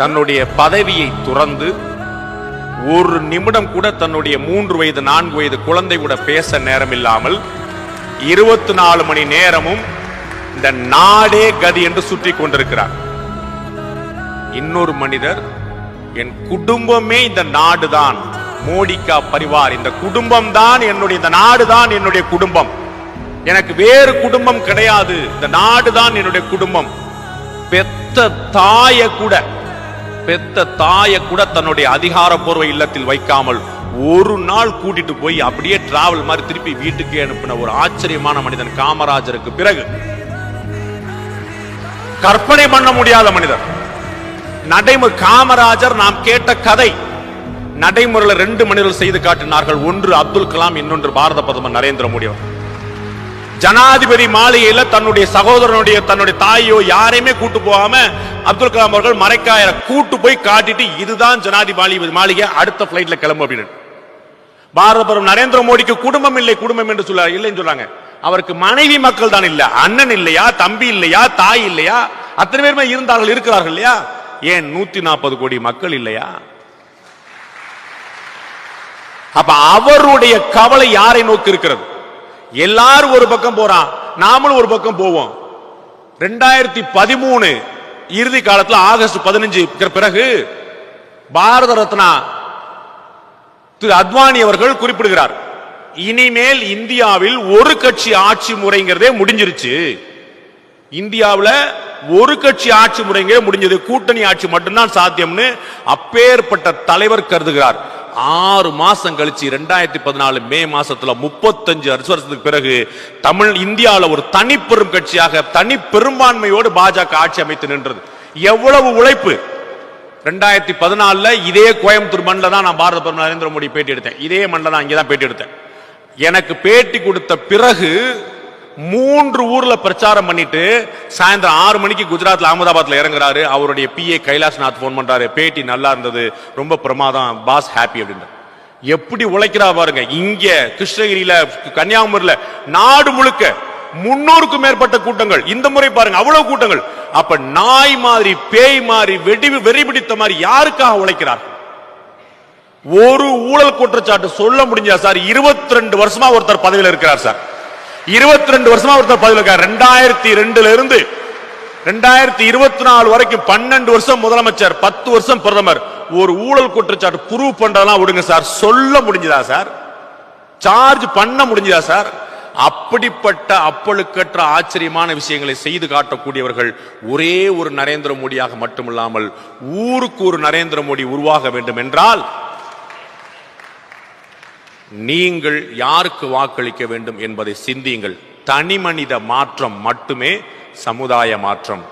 தன்னுடைய பதவியை துறந்து ஒரு நிமிடம் கூட தன்னுடைய மூன்று வயது நான்கு வயது குழந்தை கூட பேச நேரமில்லாமல் இருபத்தி நாலு மணி நேரமும் இந்த நாடே கதி என்று சுற்றி கொண்டிருக்கிறார். இன்னொரு மனிதர் என் குடும்பமே இந்த நாடுதான். மோடிக்கா பரிவார். இந்த குடும்பம் தான் என்னுடைய இந்த நாடு தான் என்னுடைய குடும்பம். எனக்கு வேறு குடும்பம் கிடையாது. இந்த நாடு தான் என்னுடைய குடும்பம். பெத்த தாய கூட பெத்த தாய கூட தன்னுடைய அதிகாரப்பூர்வ இல்லத்தில் வைக்காமல் ஒரு நாள் கூட்டிட்டு போய் அப்படியே டிராவல் மாதிரி திருப்பி வீட்டுக்கு அனுப்பின ஒரு ஆச்சரியமான மனிதன் காமராஜருக்கு பிறகு. கற்பனை பண்ண முடியாத மனிதர். நடைமுறை காமராஜர் நாம் கேட்ட கதை. நடைமுறையில் ரெண்டு மனிதர்கள் செய்து காட்டினார்கள். ஒன்று அப்துல் கலாம் இன்னொன்று பாரத பிரதமர் நரேந்திர மோடி அவர்கள். ஜனாதிபதி மாளிகையில தன்னுடைய சகோதரனுடைய தன்னுடைய தாயோ யாரையுமே கூட்டு போகாம அப்துல் கலாம் அவர்கள் மறைக்காயரை கூட்டு போய் காட்டிட்டு இதுதான் ஜனாதிபதி மாளிகை அடுத்த பிளைட்ல கிளம்பு அப்படின்னு. பாரத பிரதமர் நரேந்திர மோடிக்கு குடும்பம் இல்லை குடும்பம் என்று சொல்ல இல்லைன்னு சொல்றாங்க. அவருக்கு மனைவி மக்கள் தான் இல்ல அண்ணன் இல்லையா தம்பி இல்லையா தாய் இல்லையா அத்தனை பேருமே இருந்தார்கள் இருக்கிறார்கள் இல்லையா? ஏன் நூத்தி நாற்பது கோடி மக்கள் இல்லையா? அப்ப அவருடைய கவலை யாரை நோக்கி இருக்கிறது? எல்லாரும் ஒரு பக்கம் போறான். நாமளும் ஒரு பக்கம் போவோம். ரெண்டாயிரத்தி பதிமூணு இறுதி காலத்தில் ஆகஸ்ட் பதினஞ்சு பிறகு பாரத ரத்னா திரு அத்வானி அவர்கள் குறிப்பிடுகிறார். இனிமேல் இந்தியாவில் ஒரு கட்சி ஆட்சி முறைங்கிறதே முடிஞ்சிருச்சு. இந்தியாவில் ஒரு கட்சி ஆட்சி முறைங்கிறதே முடிஞ்சது. கூட்டணி ஆட்சி மட்டும்தான் சாத்தியம்னு அப்பேற்பட்ட தலைவர் கருதுகிறார். ஆறு மாசம் கழிச்சு ரெண்டாயிரத்தி பதினாலு மே மாசத்துல முப்பத்தஞ்சு வருஷத்துக்கு பிறகு தமிழ் இந்தியாவில் ஒரு தனிப்பெரும் கட்சியாக தனி பெரும்பான்மையோடு பாஜக ஆட்சி அமைத்து நின்றது. எவ்வளவு உழைப்பு? ரெண்டாயிரத்தி பதினாலுல இதே கோயம்புத்தூர் மண்ணில் தான் நான் பாரத பிரதமர் நரேந்திர மோடி பேட்டி எடுத்தேன். இதே மண்ணில் தான் இங்கே தான் பேட்டி எடுத்தேன். எனக்கு பேட்டி கொடுத்த பிறகு மூன்று ஊர்ல பிரச்சாரம் பண்ணிட்டு சாயந்தரம் ஆறு மணிக்கு குஜராத்ல அகமதாபாத்ல இறங்குறாரு. அவருடைய பிஏ கைலாஷ்நாத் ஃபோன் பண்றாரு. பேட்டி நல்லா இருந்தது. ரொம்ப பிரமாதம். பாஸ் ஹாப்பி அப்படின்ற எப்படி உழைக்கிறா பாருங்க. இங்க கிருஷ்ணகிரியில கன்னியாகுமரியில நாடு முழுக்க முன்னூறுக்கும் மேற்பட்ட கூட்டங்கள். இந்த முறை பாருங்க அவ்வளவு கூட்டங்கள். அப்ப நாய் மாதிரி பேய் மாதிரி வெடி வெறி பிடித்த மாதிரி யாருக்காக உழைக்கிறார்? ஒரு ஊழல் குற்றச்சாட்டு சொல்ல முடிஞ்சா சார் இருபத்தி ரெண்டு வருஷமா ஒருத்தர் பதவியில் இருக்கிறார் சார். இருபத்தி ரெண்டு வருஷமா ஒருத்தர் பதவியில் இருக்கார் ரெண்டாயிரத்தி ரெண்டுல இருந்து ரெண்டாயிரத்தி இருபத்தி நாலு வரைக்கும் பன்னெண்டு வருஷம் முதலமைச்சர் பத்து வருஷம் பிரதமர். ஒரு ஊழல் குற்றச்சாட்டு ப்ரூவ் பண்றதெல்லாம் விடுங்க சார். சொல்ல முடிஞ்சதா சார்? சார்ஜ் பண்ண முடிஞ்சதா சார்? அப்படிப்பட்ட அப்பழுக்கற்ற ஆச்சரியமான விஷயங்களை செய்து காட்டக்கூடியவர்கள் ஒரே ஒரு நரேந்திர மோடியாக மட்டுமில்லாமல் ஊருக்கு ஒரு நரேந்திர மோடி உருவாக வேண்டும் என்றால் நீங்கள் யாருக்கு வாக்களிக்க வேண்டும் என்பதை சிந்தியுங்கள். தனி மனித மாற்றம் மட்டுமே சமுதாய மாற்றம்.